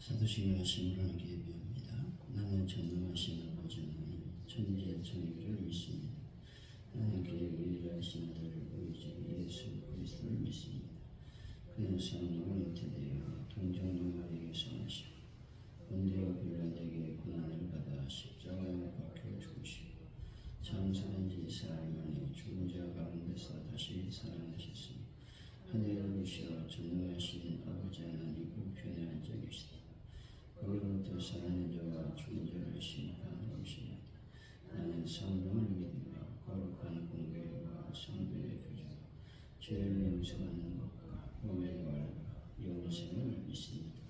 사도신경 하심을 하나님께 예배합니다. 나는 전능하신 아버지 하나님 천지의 천유를 믿습니다. 하나님께 의뢰하신 아들 우리 주 예수 그리스도를 믿습니다. 그는 성령을 잉태되어 동정녀 마리에게서 나시고 본디오 빌라에게 고난을 받아 십자가에 못 박혀 죽으시고 장사된 지 사흘 만에 죽은 자 가운데서 다시 살아나셨으니 하늘에 오르시어 전능하신 아버지 하나님 우편에 앉아 계시다. 거기로부터 살아난 자와 죽은 자를 심판하시니 나는 성령을 믿으며 거룩한 공교회와 성도의 교제 죄를 용서하는 것과 몸의 말과 영생을 믿습니다.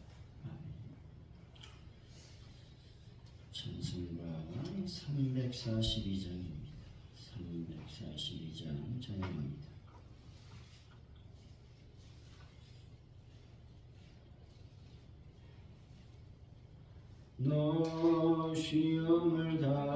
아멘 찬송가 342장입니다. 342장 찬양합니다. 너 시험을 당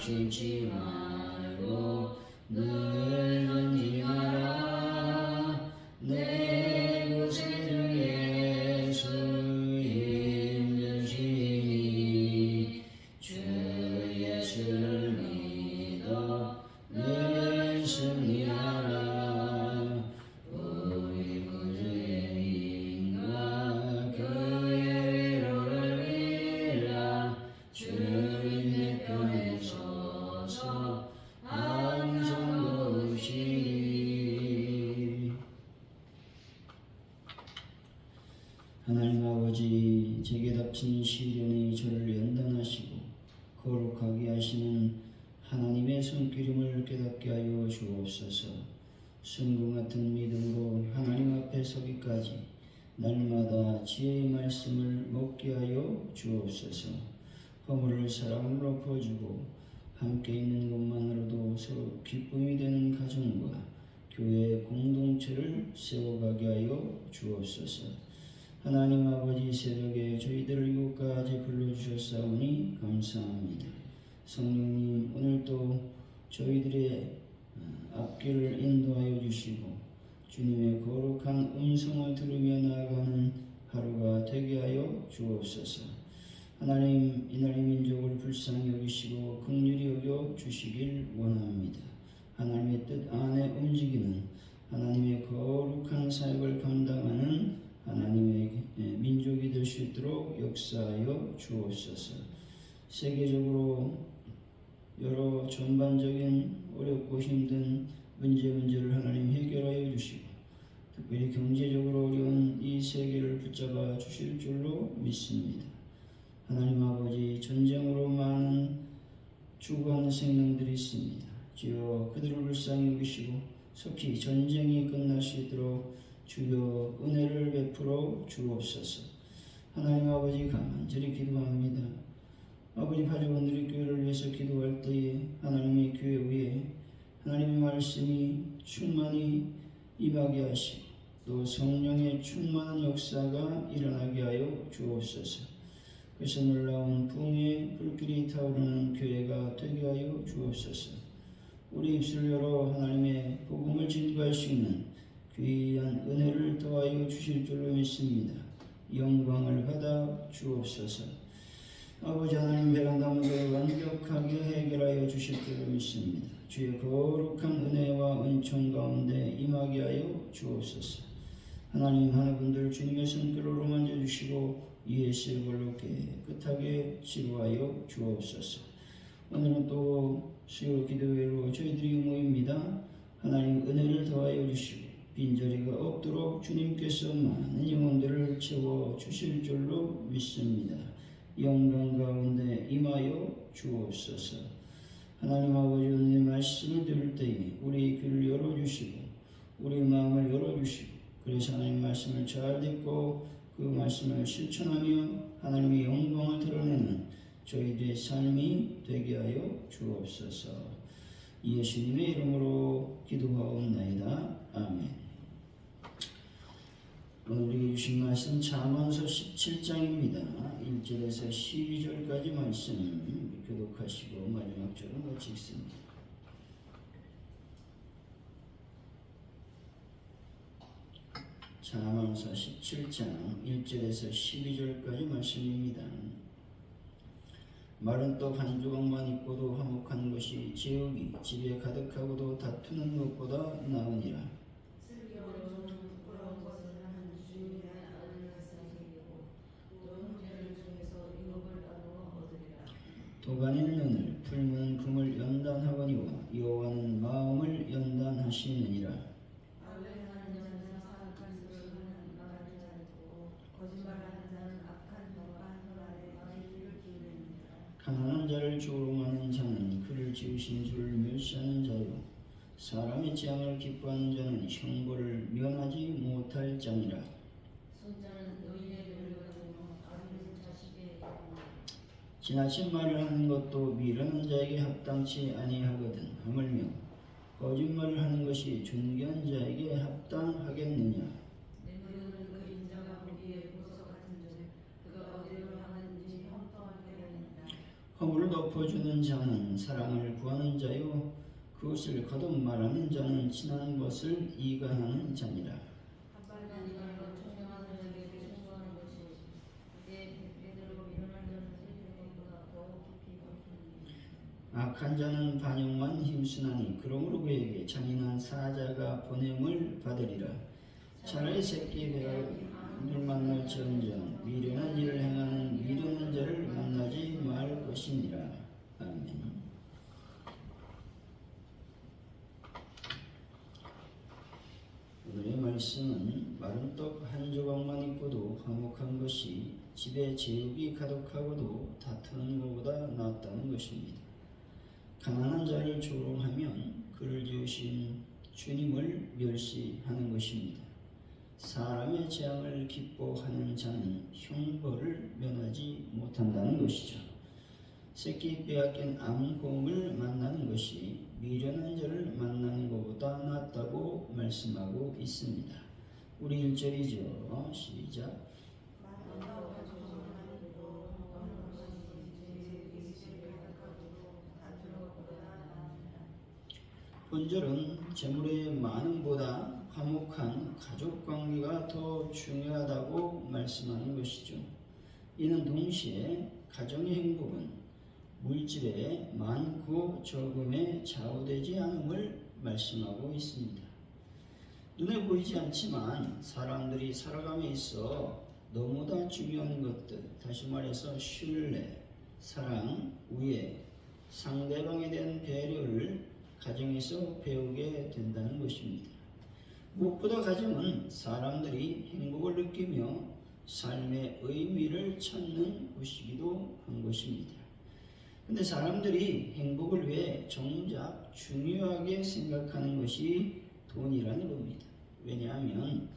너 쉬지 말고 늘 날마다 지혜의 말씀을 먹게 하여 주옵소서 허물을 사랑으로 엎어주고 함께 있는 것만으로도 서로 기쁨이 되는 가정과 교회 공동체를 세워가게 하여 주옵소서 하나님 아버지 새벽에 저희들을 이곳까지 불러주셨사오니 감사합니다. 성령님 오늘도 저희들의 어, 앞길을 인도하여 주시고 주님의 거룩한 음성을 들으며 나아가는 하루가 되게 하여 주옵소서. 하나님 이날 의 민족을 불쌍히 여기시고 긍휼히 여겨 주시길 원합니다. 하나님의 뜻 안에 움직이는 하나님의 거룩한 사역을 감당하는 하나님의 민족이 될 수 있도록 역사하여 주옵소서. 세계적으로 여러 전반적인 어렵고 힘든 문제 문제를 하나님 해결하여 주시고 특별히 경제적으로 어려운 이 세계를 붙잡아 주실 줄로 믿습니다. 하나님 아버지 전쟁으로 많은 죽어가는 생명들이 있습니다. 주여 그들을 불쌍히 여기시고 속히 전쟁이 끝날 수 있도록 주여 은혜를 베풀어 주옵소서. 하나님 아버지 간절히 기도합니다. 아버지 가족원들이 교회를 위해서 기도할 때에 하나님의 교회 위에 하나님의 말씀이 충만히 임하게 하시고 또 성령의 충만한 역사가 일어나게 하여 주옵소서. 그래서 놀라운 붕의 불길이 타오르는 교회가 되게 하여 주옵소서. 우리 입술 열어 하나님의 복음을 증거할 수 있는 귀한 은혜를 더하여 주실 줄로 믿습니다. 영광을 받아 주옵소서. 아버지 하나님 베란다 문제를 완벽하게 해결하여 주실 줄로 믿습니다. 주의 거룩한 은혜와 은총 가운데 임하게 하여 주옵소서. 하나님 하나분들 주님의 손길로 만져주시고 예수의 걸로 깨끗하게 치료하여 주옵소서. 오늘은 또 수요 기도회로 저희들이 모입니다. 하나님 은혜를 더하여 주시고 빈자리가 없도록 주님께서 많은 영혼들을 채워 주실 줄로 믿습니다. 영광 가운데 임하여 주옵소서. 하나님 아버지 오늘 말씀을 들을 때에 우리 귀를 열어주시고 우리 마음을 열어주시고 그래서 하나님 말씀을 잘 듣고 그 말씀을 실천하며 하나님의 영광을 드러내는 저희들의 삶이 되게 하여 주옵소서. 예수님의 이름으로 기도하옵나이다. 아멘. 오늘 우리에게 주신 말씀 잠언서 17장입니다. 1절에서 12절까지 말씀 교독하시고 마지막 절은 읽습니다. 잠언서 17장 1절에서 12절까지 말씀입니다. 마른 떡한 조각만 있고도 화목한 것이 지옥이 집에 가득하고도 다투는 것보다 나으니라. 슬기로운 부끄러운 것을 하는 주인의 아들을 사기이고 또 형제를 중에서 유업을 나누어 얻으리라. 도가니는 눈을 풀무는 금을 연단하거니와 여호와는 마음을 연단하시느니라. 가난한 자를 조롱하는 자는 그를 지으신 줄을 멸시하는 자요 사람의 재앙을 기뻐하는 자는 형벌을 면하지 못할 자니라. 손자는 노인의 배를 가지고 아버지 자식의 지나친 말을 하는 것도 미련한 자에게 합당치 아니하거든. 하물며 거짓말을 하는 것이 존귀한 자에게 합당하겠느냐? 그. 허물을 덮어주는 자는 사랑을 구하는 자요. 그것을 거듭 말하는 자는 친한 것을 이간하는 자니라 한발만 이가로 청량한 자에게 청소하는 것이 그때 베드로 일어날 자는 세계보다 더 깊이 걷습니다. 악한 자는 반역만 힘쓰나니 그러므로 그에게 잔인한 사자가 보냄을 받으리라. 차라리 새끼 배를 만날지언정 미련한 일을 행하는 미련한 자를 만나지 말 것이니라. 아멘. 오늘의 말씀은 마른 떡 한 조각만 있고도 화목한 것이 집에 제육이 가득하고도 다투는 것보다 낫다는 것입니다. 가난한 자를 조롱하면 그를 지으신 주님을 멸시하는 것입니다. 사람의 재앙을 기뻐하는 자는 형벌을 면하지 못한다는 것이죠. 새끼 빼앗긴 암곰을 만나는 것이 미련한 자를 만나는 것보다 낫다고 말씀하고 있습니다. 우리 1절이죠. 시작. 본절은 재물의 많음보다 화목한 가족 관계가 더 중요하다고 말씀하는 것이죠. 이는 동시에 가정의 행복은 물질의 많고 적음에 좌우되지 않음을 말씀하고 있습니다. 눈에 보이지 않지만 사람들이 살아감에 있어 너무나 중요한 것들, 다시 말해서 신뢰, 사랑, 우애, 상대방에 대한 배려를 가정에서 배우게 된다는 것입니다. 무엇보다 가정은 사람들이 행복을 느끼며 삶의 의미를 찾는 곳이기도 한 것입니다. 근데 사람들이 행복을 위해 정작 중요하게 생각하는 것이 돈이라는 겁니다. 왜냐하면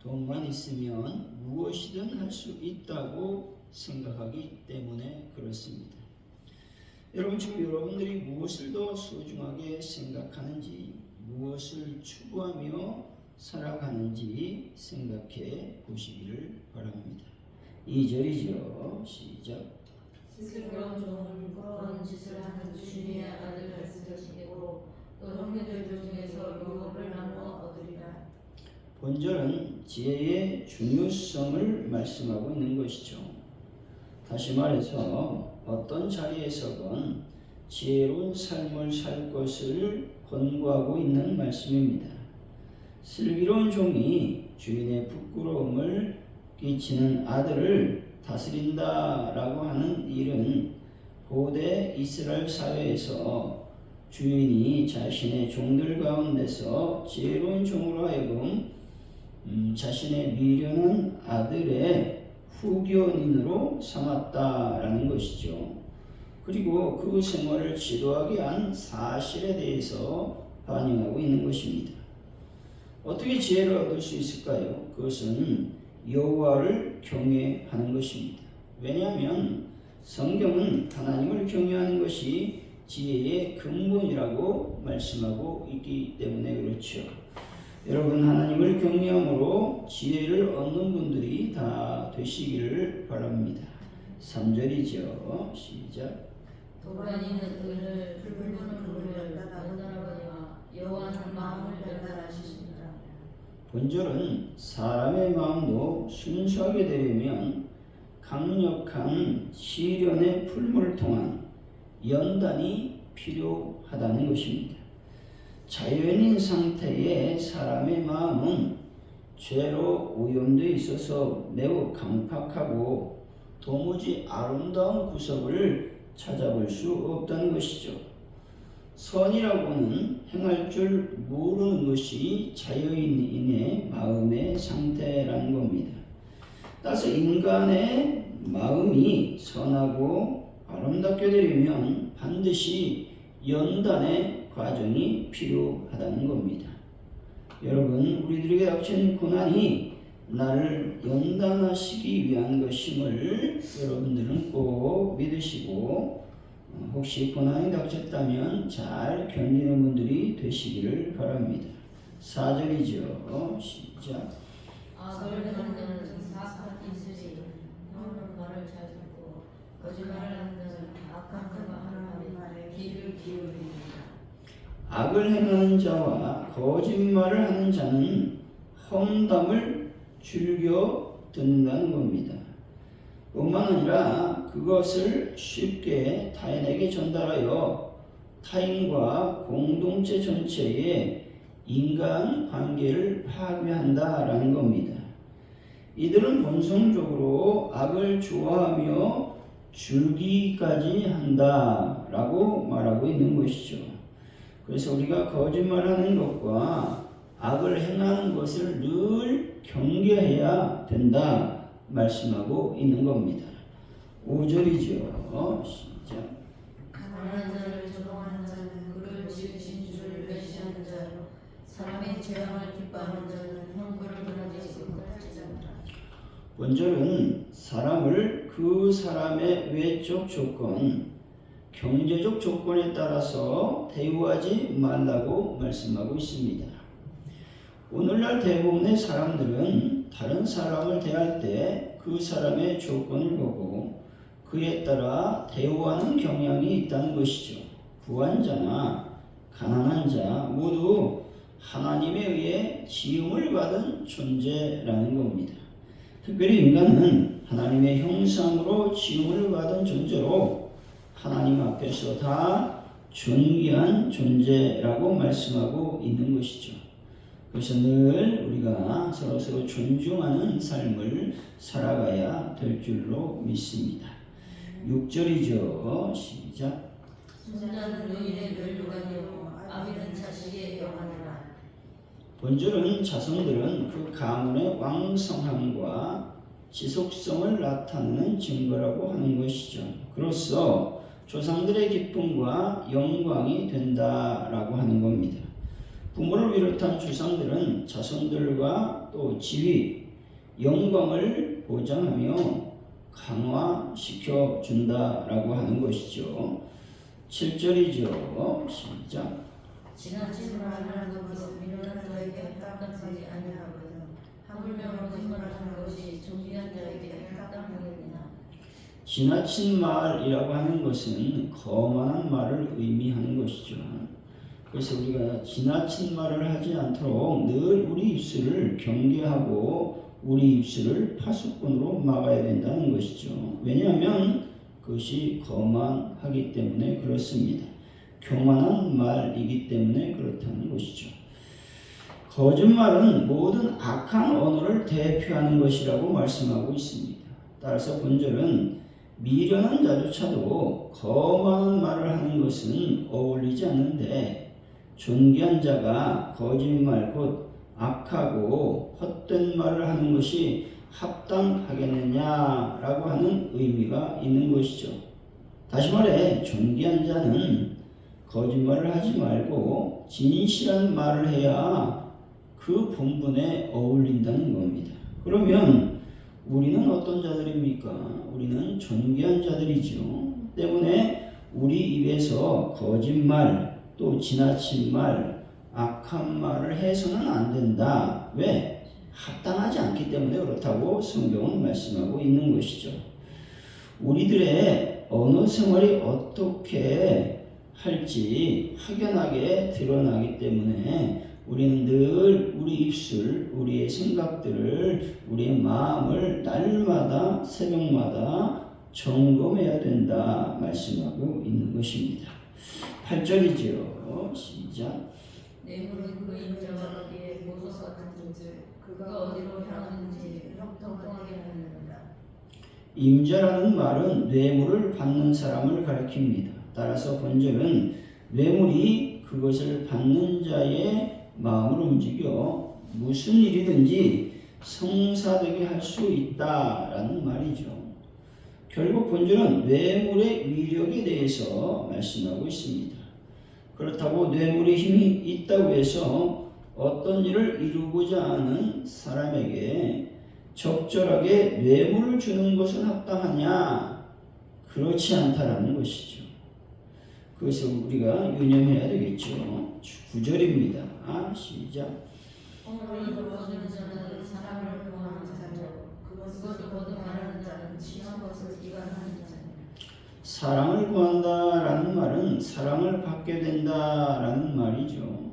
돈만 있으면 무엇이든 할 수 있다고 생각하기 때문에 그렇습니다. 여러분 지금 여러분들이 무엇을 더 소중하게 생각하는지 무엇을 추구하며 살아가는지 생각해 보시기를 바랍니다. 2절이죠. 시작. 스스로 좀 그런 짓을 하는 주님의 아들 말씀이고 또 형제들 중에서 유업을 나누어 얻으리라. 본절은 지혜의 중요성을 말씀하고 있는 것이죠. 다시 말해서 어떤 자리에서건 지혜로운 삶을 살 것을 권고하고 있는 말씀입니다. 슬기로운 종이 주인의 부끄러움을 끼치는 아들을 다스린다라고 하는 일은 고대 이스라엘 사회에서 주인이 자신의 종들 가운데서 지혜로운 종으로 하여금 음, 자신의 미련한 아들의 후견인으로 삼았다라는 것이죠. 그리고 그 생활을 지도하게 한 사실에 대해서 반영하고 있는 것입니다. 어떻게 지혜를 얻을 수 있을까요? 그것은 여호와를 경외하는 것입니다. 왜냐하면 성경은 하나님을 경외하는 것이 지혜의 근본이라고 말씀하고 있기 때문에 그렇죠. 여러분 하나님을 경외함으로 지혜를 얻는 분들이 다 되시기를 바랍니다. 3절이죠. 시작. 도반이는 은을 붉은 그물을 연단하거니와 여호와는 마음을 연단하시니라. 본절은 사람의 마음도 순수하게 되려면 강력한 시련의 풀물을 통한 연단이 필요하다는 것입니다. 자연인 상태의 사람의 마음은 죄로 오염되어 있어서 매우 강팍하고 도무지 아름다운 구석을 찾아볼 수 없다는 것이죠. 선이라고는 행할 줄 모르는 것이 자유인의 마음의 상태라는 겁니다. 따라서 인간의 마음이 선하고 아름답게 되려면 반드시 연단의 과정이 필요하다는 겁니다. 여러분, 우리들에게 닥친 고난이 나를 연단하시기 위한 것임을 여러분들은 꼭 믿으시고 어, 혹시 고난이 닥쳤다면 잘 견디는 분들이 되시기를 바랍니다. 4절이죠. 시작. 악을 자는 사악한 입술이 형은 말을 잘 듣고 거짓말하는 자는 악한 그가 하는 말에 귀를 기울이니라. 악을 행하는 자와 거짓말을 하는 자는 험담을 즐겨 듣는다는 겁니다. 뿐만 아니라 그것을 쉽게 타인에게 전달하여 타인과 공동체 전체의 인간 관계를 파괴한다라는 겁니다. 이들은 본성적으로 악을 좋아하며 즐기까지 한다라고 말하고 있는 것이죠. 그래서 우리가 거짓말하는 것과 악을 행하는 것을 늘 경계해야 된다 말씀하고 있는 겁니다. 5절이죠. 시작. 가난한 자를 조롱하는 자는 그를 지으신 주를 멸시하는 자요 사람의 재앙을 기뻐하는 자는 형벌을 받아들이지 못할지니라. 본절은 사람을 그 사람의 외적 조건, 경제적 조건에 따라서 대우하지 말라고 말씀하고 있습니다. 오늘날 대부분의 사람들은 다른 사람을 대할 때 그 사람의 조건을 보고 그에 따라 대우하는 경향이 있다는 것이죠. 부한 자나 가난한 자 모두 하나님에 의해 지음을 받은 존재라는 겁니다. 특별히 인간은 하나님의 형상으로 지음을 받은 존재로 하나님 앞에서 다 존귀한 존재라고 말씀하고 있는 것이죠. 그래서 늘 우리가 서로 서로 존중하는 삶을 살아가야 될 줄로 믿습니다. 6절이죠. 시작. 손자는 노인의 멸류가 되고 아비는 자식의 영하니라. 본절은 자손들은 그 가문의 왕성함과 지속성을 나타내는 증거라고 하는 것이죠. 그로써 조상들의 기쁨과 영광이 된다라고 하는 겁니다. 부모를 비롯한 조상들은 자손들과 또 지위, 영광을 보장하며 강화시켜 준다라고 하는 것이죠. 7절이죠. 시작. 지나친 지나친 말이라고 하는 것은 거만한 말을 의미하는 것이죠. 그래서 우리가 지나친 말을 하지 않도록 늘 우리 입술을 경계하고 우리 입술을 파수꾼으로 막아야 된다는 것이죠. 왜냐하면 그것이 거만하기 때문에 그렇습니다. 교만한 말이기 때문에 그렇다는 것이죠. 거짓말은 모든 악한 언어를 대표하는 것이라고 말씀하고 있습니다. 따라서 본절은 미련한 자조차도 거만한 말을 하는 것은 어울리지 않는데 존귀한 자가 거짓말 곧 악하고 헛된 말을 하는 것이 합당하겠느냐라고 하는 의미가 있는 것이죠. 다시 말해 존귀한 자는 거짓말을 하지 말고 진실한 말을 해야 그 본분에 어울린다는 겁니다. 그러면 우리는 어떤 자들입니까? 우리는 존귀한 자들이죠. 때문에 우리 입에서 거짓말 또 지나친 말, 악한 말을 해서는 안 된다. 왜? 합당하지 않기 때문에 그렇다고 성경은 말씀하고 있는 것이죠. 우리들의 언어 생활이 어떻게 할지 확연하게 드러나기 때문에 우리는 늘 우리 입술, 우리의 생각들을, 우리의 마음을 날마다 새벽마다 점검해야 된다 말씀하고 있는 것입니다. 8절이죠. 시작. 뇌물은 그 인자가 어디에 보소 같은지 그가 어디로 향하는지 형통하게 하느니라. 임자라는 말은 뇌물을 받는 사람을 가리킵니다. 따라서 본절은 뇌물이 그것을 받는 자의 마음을 움직여 무슨 일이든지 성사되게 할 수 있다라는 말이죠. 결국 본절은 뇌물의 위력에 대해서 말씀하고 있습니다. 그렇다고 뇌물의 힘이 있다고 해서 어떤 일을 이루고자 하는 사람에게 적절하게 뇌물을 주는 것은 합당하냐? 그렇지 않다라는 것이죠. 그것을 우리가 유념해야 되겠죠. 9절입니다. 아, 시작. 사랑을 구한다라는 말은 사랑을 받게 된다라는 말이죠.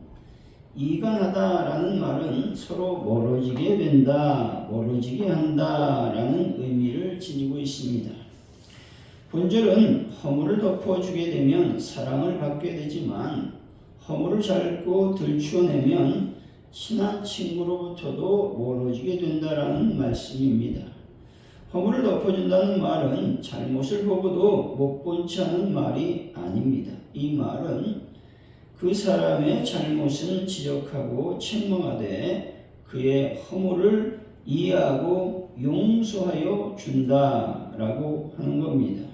이간하다라는 말은 서로 멀어지게 된다, 멀어지게 한다라는 의미를 지니고 있습니다. 본절은 허물을 덮어주게 되면 사랑을 받게 되지만 허물을 잘고 들추어내면 친한 친구로부터도 멀어지게 된다라는 말씀입니다. 허물을 덮어준다는 말은 잘못을 보고도 못 본치 않은 말이 아닙니다. 이 말은 그 사람의 잘못은 지적하고 책망하되 그의 허물을 이해하고 용서하여 준다라고 하는 겁니다.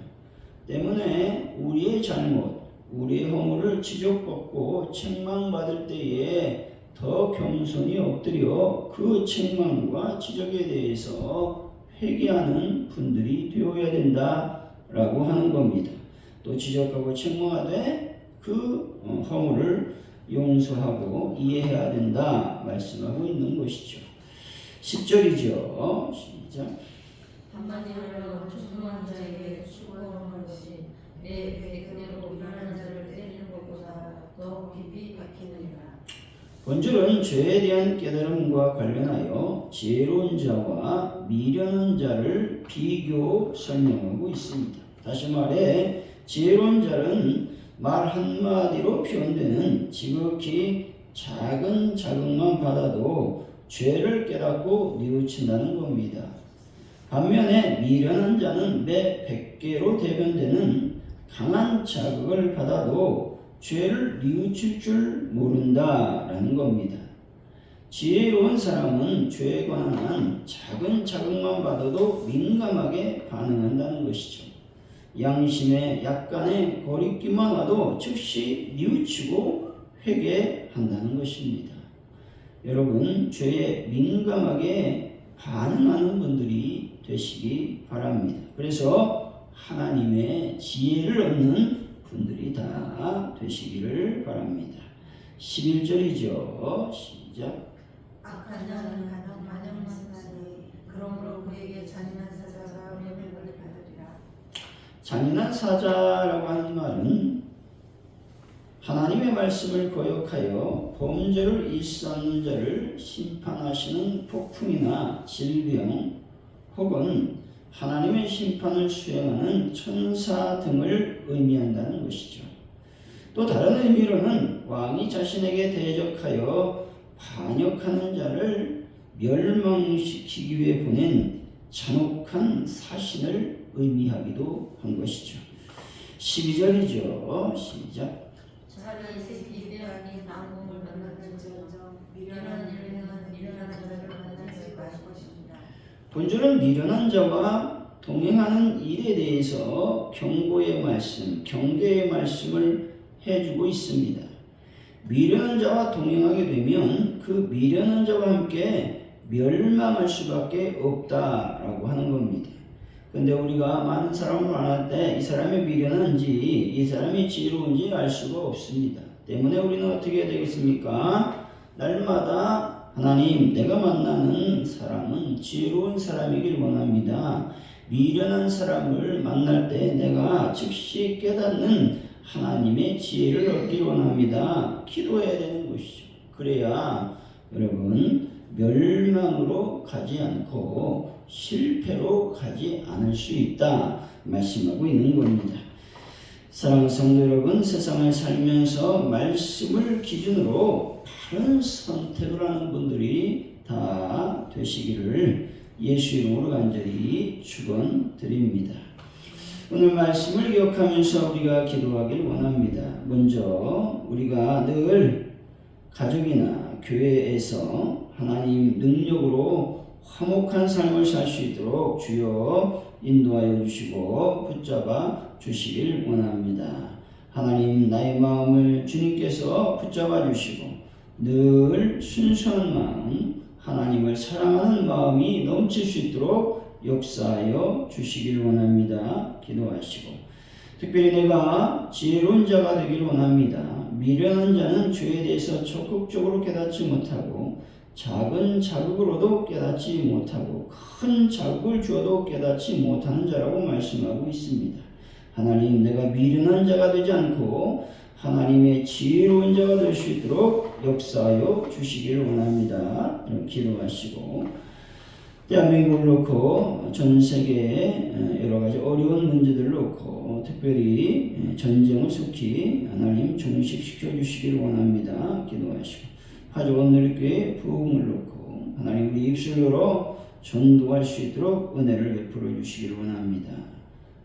때문에 우리의 잘못, 우리의 허물을 지적받고 책망받을 때에 더 겸손히 엎드려 그 책망과 지적에 대해서 회개하는 분들이 되어야 된다라고 하는 겁니다. 또 지적하고 책망하되 그 어, 허물을 용서하고 이해해야 된다 말씀하고 있는 것이죠. 10절이죠. 시작. 한마디로 조종한 자에게 수고하는 것이 내 그대로 일하는 자를 때리는 것보다 더 깊이 박히느니라. 본절은 죄에 대한 깨달음과 관련하여 지혜로운 자와 미련한 자를 비교 설명하고 있습니다. 다시 말해 지혜로운 자는 말 한마디로 표현되는 지극히 작은 자극만 받아도 죄를 깨닫고 뉘우친다는 겁니다. 반면에 미련한 자는 매 100개로 대변되는 강한 자극을 받아도 죄를 뉘우칠 줄 모른다라는 겁니다. 지혜로운 사람은 죄에 관한 작은 자극만 받아도 민감하게 반응한다는 것이죠. 양심에 약간의 거리끼만 와도 즉시 뉘우치고 회개한다는 것입니다. 여러분, 죄에 민감하게 반응하는 분들이 되시기 바랍니다. 그래서 하나님의 지혜를 얻는 분들이 다 되시기를 바랍니다. 11절이죠. 시작. 악한 자는 가장 반영만 하니 그러므로 그에게 잔인한 사자가 명령을 받으리라. 잔인한 사자라고 하는 말은 하나님의 말씀을 거역하여 범죄를 일삼는 자를 심판하시는 폭풍이나 질병 혹은 하나님의 심판을 수행하는 천사 등을 의미한다는 것이죠. 또 다른 의미로는 왕이 자신에게 대적하여 반역하는 자를 멸망시키기 위해 보낸 잔혹한 사신을 의미하기도 한 것이죠. 12절이죠. 시작. 새끼들이 나무를 만났는지라 미련한 일은 미련한 자를 만나지 말 것입니다. 본주는 미련한 자와 동행하는 일에 대해서 경고의 말씀, 경계의 말씀을 해주고 있습니다. 미련한 자와 동행하게 되면 그 미련한 자와 함께 멸망할 수밖에 없다라고 하는 겁니다. 근데 우리가 많은 사람을 만날 때 이 사람이 미련한지 이 사람이 지혜로운지 알 수가 없습니다. 때문에 우리는 어떻게 해야 되겠습니까? 날마다 하나님 내가 만나는 사람은 지혜로운 사람이길 원합니다. 미련한 사람을 만날 때 내가 즉시 깨닫는 하나님의 지혜를 얻길 원합니다. 기도해야 되는 것이죠. 그래야 여러분 멸망으로 가지 않고 실패로 가지 않을 수 있다 말씀하고 있는 겁니다. 사랑하는 성도 여러분, 세상을 살면서 말씀을 기준으로 바른 선택을 하는 분들이 다 되시기를 예수 이름으로 간절히 축원드립니다. 오늘 말씀을 기억하면서 우리가 기도하길 원합니다. 먼저 우리가 늘 가족이나 교회에서 하나님 능력으로 화목한 삶을 살 수 있도록 주여 인도하여 주시고 붙잡아 주시길 원합니다. 하나님 나의 마음을 주님께서 붙잡아 주시고 늘 순수한 마음 하나님을 사랑하는 마음이 넘칠 수 있도록 역사하여 주시길 원합니다. 기도하시고 특별히 내가 지혜로운 자가 되길 원합니다. 미련한 자는 죄에 대해서 적극적으로 깨닫지 못하고 작은 자극으로도 깨닫지 못하고 큰 자극을 주어도 깨닫지 못하는 자라고 말씀하고 있습니다. 하나님 내가 미련한 자가 되지 않고 하나님의 지혜로운 자가 될 수 있도록 역사하여 주시기를 원합니다. 기도하시고 대한민국을 놓고 전 세계의 여러 가지 어려운 문제들을 놓고 특별히 전쟁을 속히 하나님 종식시켜 주시기를 원합니다. 기도하시고 누리교회 부흥을 놓고 하나님 우리 입술로 전도할 수 있도록 은혜를 베풀어 주시기를 원합니다.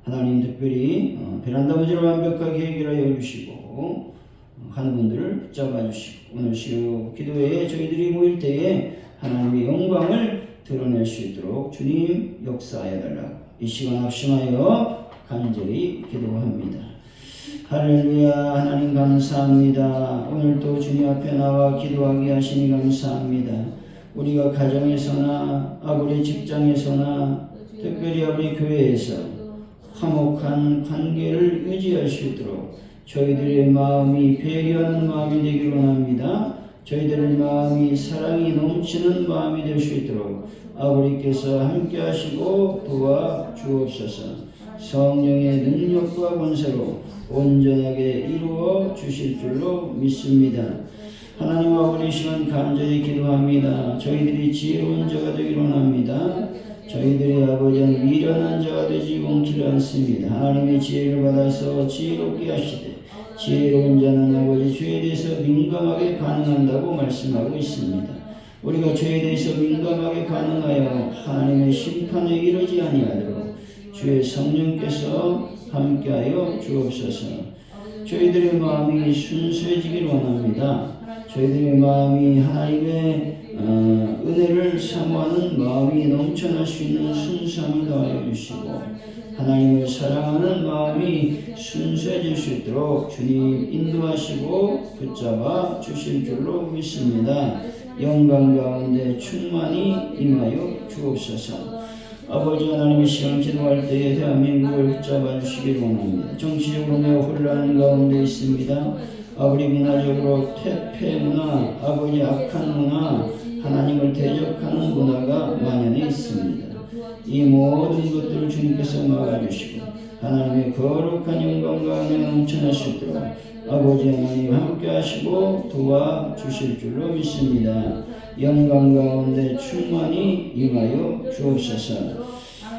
하나님 특별히 어, 베란다 문제를 완벽하게 해결하여 주시고 어, 하는 분들을 붙잡아 주시고 오늘 시요 기도회에 저희들이 모일 때에 하나님의 영광을 드러낼 수 있도록 주님 역사하여 달라고 이 시간 합심하여 간절히 기도합니다. 할렐루야 하나님 감사합니다. 오늘도 주님 앞에 나와 기도하게 하시니 감사합니다. 우리가 가정에서나 아버지 직장에서나 특별히 아버지 교회에서 화목한 관계를 유지할 수 있도록 저희들의 마음이 배려하는 마음이 되기를 원합니다. 저희들의 마음이 사랑이 넘치는 마음이 될 수 있도록 아버지께서 함께 하시고 도와 주옵소서 성령의 능력과 권세로 온전하게 이루어 주실 줄로 믿습니다. 하나님 아버지 시간 간절히 기도합니다. 저희들이 지혜로운 자가 되기를 원합니다. 저희들의 아버지는 미련한 자가 되지 않기를 않습니다. 하나님의 지혜를 받아서 지혜롭게 하시되 지혜로운 자는 아버지 죄에 대해서 민감하게 반응한다고 말씀하고 있습니다. 우리가 죄에 대해서 민감하게 반응하여 하나님의 심판에 이르지 아니하도록 주의 성령께서 함께하여 주옵소서. 저희들의 마음이 순수해지길 원합니다. 저희들의 마음이 하나님의 어, 은혜를 사모하는 마음이 넘쳐날 수 있는 순수함을 더하여 주시고 하나님을 사랑하는 마음이 순수해질 수 있도록 주님 인도하시고 붙잡아 주실 줄로 믿습니다. 영광 가운데 충만히 임하여 주옵소서. 아버지 하나님의 시간 기도할 때에 대한민국을 붙잡아 주시기를 원합니다. 정치적으로 매우 혼란 가운데 있습니다. 아버지 문화적으로 퇴폐 문화, 아버지 악한 문화, 하나님을 대적하는 문화가 만연해 있습니다. 이 모든 것들을 주님께서 막아주시고 하나님의 거룩한 영광과 은혜가 넘쳐날 수 있도록 아버지 하나님 함께 하시고 도와주실 줄로 믿습니다. 영광 가운데 충만히 임하여 주옵소서.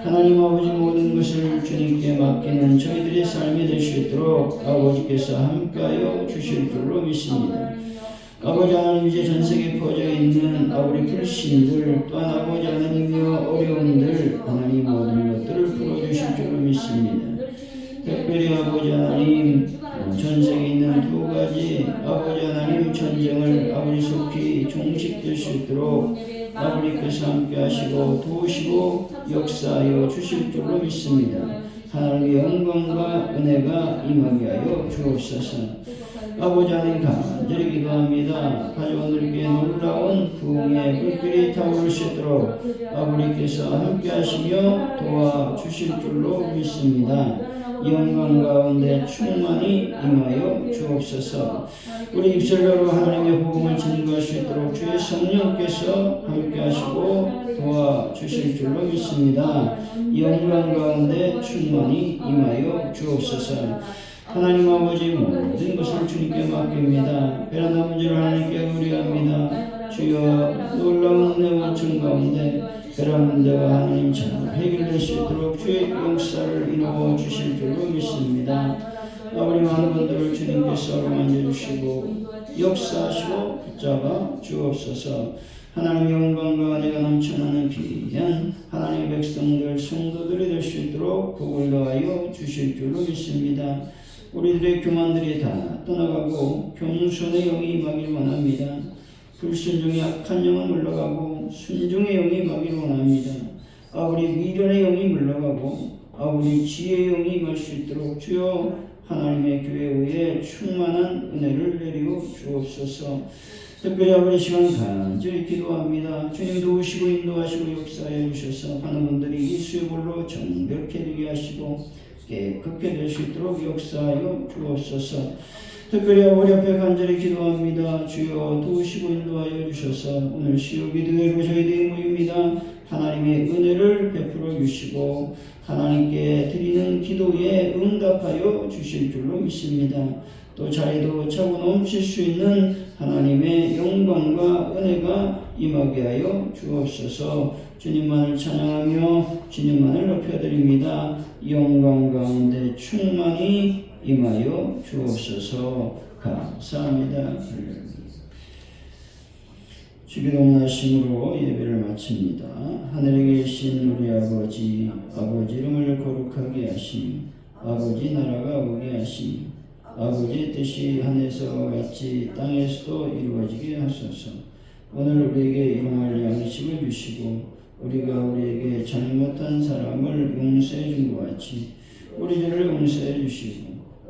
하나님 아버지 모든 것을 주님께 맡기는 저희들의 삶이 될 수 있도록 아버지께서 함께하여 주실 줄로 믿습니다. 아버지 하나님 이제 전 세계에 퍼져 있는 아버지 불신들 또한 아버지 하나님이여 어려움들 하나님 모든 것들을 풀어주실 줄로 믿습니다. 특별히 아버지 하나님 어, 전 세계에 있는 두 가지 아버지 하나님 전쟁을 아버지 속히 종식될 수 있도록 아버지께서 함께 하시고 도우시고 역사하여 주실 줄로 믿습니다. 하나님의 영광과 은혜가 임하게 하여 주옵소서. 아버지 하나님 간절히 기도합니다. 가족 들에게 놀라운 부흥의 불길이 타오를 수 있도록 아버지께서 함께 하시며 도와주실 줄로 믿습니다. 영광 가운데 충만히 임하여 주옵소서. 우리 입술로 하나님의 복음을 증거할 수 있도록 주의 성령께서 함께 하시고 도와주실 줄로 믿습니다. 영광 가운데 충만히 임하여 주옵소서. 하나님 아버지 모든 것을 주님께 맡깁니다. 베란다 문제를 하나님께 의뢰합니다. 주여 놀라운 은혜와 정 가운데 베란다 문제가 하나님 잘 해결될 수 있도록 주의 역사를 이루어 주실 줄로 믿습니다. 아버지 많은 분들을 주님께서 만져주시고 역사하시고 붙잡아 주옵소서 하나님의 영광과 은혜가 넘쳐나는 귀한 하나님의 백성들 성도들이 될 수 있도록 복을 더하여 주실 줄로 믿습니다. 우리들의 교만들이 다 떠나가고 겸손의 영이 임하길 원합니다. 불순종의 악한 영은 물러가고 순종의 영이 임하길 원합니다. 아우리 미련의 영이 물러가고 아우리 지혜의 영이 임할 수 있도록 주여 하나님의 교회 위에 충만한 은혜를 내리고 주옵소서. 특별히 아버지 시간 간절히 기도합니다. 주님 도우시고 인도하시고 역사해 주셔서 많은 분들이 이 수요일로 정결케 되게 하시고 깨끗게 될 수 있도록 역사하여 주옵소서. 특별히 아버지 앞에 간절히 기도합니다. 주여 도우시고 인도하여 주셔서 오늘 시오 기도회로 저희들이 모입니다. 하나님의 은혜를 베풀어 주시고 하나님께 드리는 기도에 응답하여 주실 줄로 믿습니다. 또 자리도 차고 넘칠 수 있는 하나님의 영광과 은혜가 임하게 하여 주옵소서 주님만을 찬양하며 주님만을 높여드립니다. 영광 가운데 충만히 임하여 주옵소서 감사합니다. 주기도 말씀으로 예배를 마칩니다. 하늘에 계신 우리 아버지, 아버지 이름을 거룩하게 하시며 아버지 나라가 오게 하시며 아버지의 뜻이 하늘에서 같이 땅에서도 이루어지게 하소서. 오늘 우리에게 일용할 양식을 주시고 우리가 우리에게 잘못한 사람을 용서해 준 것 같이 우리 죄를 용서해 주시고